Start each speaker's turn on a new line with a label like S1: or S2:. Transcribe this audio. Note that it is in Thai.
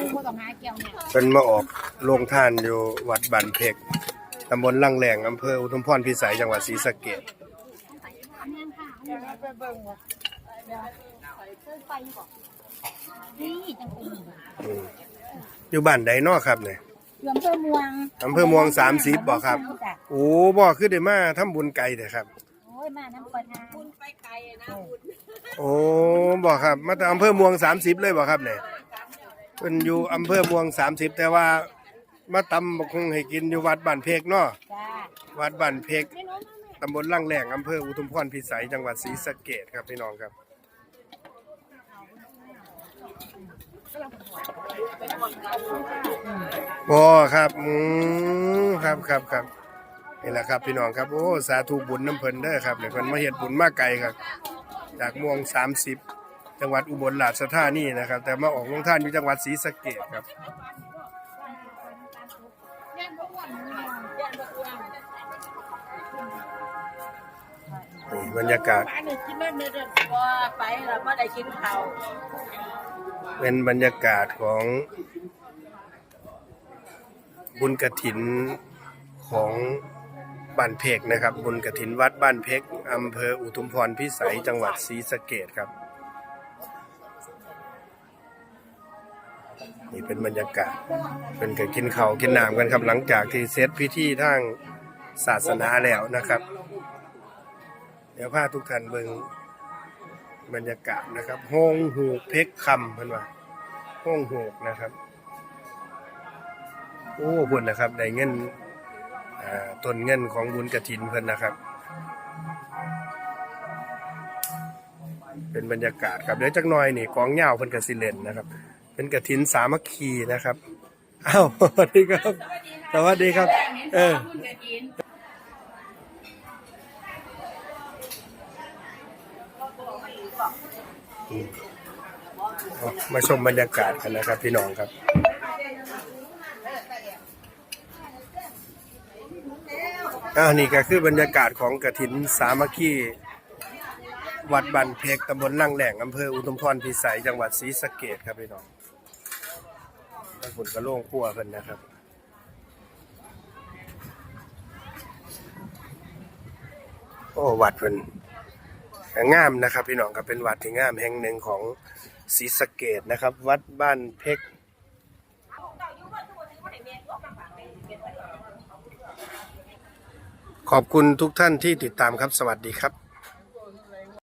S1: ผู้ผู้ต้องหาเกี่ยวเนี่ย
S2: เป็นมาออกโรงท่านอยู่วัดบันเพกตำบลลังแหลงอำเภออุทุมพรพิสัยจังหวัดศรีสะเกษ
S1: ไปเบิ่งว่าเดี๋ยวเคยไปบ่นี่จังเป็น
S2: อยู่บ้านใดนอครับเนี่ย
S1: อยู่อำเภอเมือง
S2: อำเภอเมืองสามสิบบ่ครับโอ้บ่คือได้มาทำบุญไกลเด้อครับ
S1: โอ้ยมาน้ำปลาทาน
S2: โอ้บ่ครับ มาจากอำเภอเมืองสามสิบเลยบ่ครับเนี่ย เพิ่นอยู่อำเภอเมืองสามสิบแต่ว่ามาตำบักคงให้กินอยู่วัดบ้านเพกเนาะ
S1: จ้า
S2: วัดบ้านเพก
S1: ไม่รู้มาแม่
S2: ตำบลลังแหลงอำเภออุทุมพรพิสัยจังหวัดศรีสะเกษครับพี่น้องครับบ่ครับอืมครับครับครับนี่แหละครับพี่น้องครับโอ้สาธุบุญน้ำเพิ่นเด้อครับเนี่ยเพิ่นมาเฮ็ดบุญมาไกลครับ จากม่วง30 จังหวัดอุบลราชธานีนะครับ แต่มาออกลงท่านอยู่จังหวัดศรีสะเกษครับ
S1: บ
S2: รรยากาศ
S1: เป็น
S2: บรรยากาศของบุญกระถินของบ้านเพกนะครับ บุญกระถินวัดบ้านเพกอำเภออุทุมพรพิสัยจังหวัดศรีสะเกษครับ นี่เป็นบรรยากาศเป็นการกินเขากินน้ำกันครับหลังจากที่เสร็จพิธีทางศาสนาแล้วนะครับ เดี๋ยวพาทุกท่านเบิ่งบรรยากาศนะครับห้องหูกเพกคำเพิ่นว่าห้องหูกนะครับ โอ้พุ่นนะครับได้เงินต้นเงินของบุญกระถินเพิ่นนะครับ เป็นบรรยากาศครับเดี๋ยวจักหน่อยนี่กองเหย้าเพิ่นก็สิเล่นนะครับ เป็นกระถินสามัคคีนะครับอ้าวสวัสดีครับ สวัสดีครับ เออ มาชมบรรยากาศกันนะครับ พี่น้องครับอ่านี่ก็คือบรรยากาศของกระถินสามัคคีวัดบันเพกตำบลลังแหลงอำเภออุทุมพรพิสัยจังหวัดศรีสะเกษครับพี่น้อง ท่านผลกระโล่งขั้วเพิ่นนะครับโอ้วัดเพิ่นงามนะครับ พี่น้องครับเป็นวัดที่งามแห่งหนึ่งของศรีสะเกษนะครับ วัดบ้านเพกขอบคุณทุกท่านที่ติดตามครับ สวัสดีครับ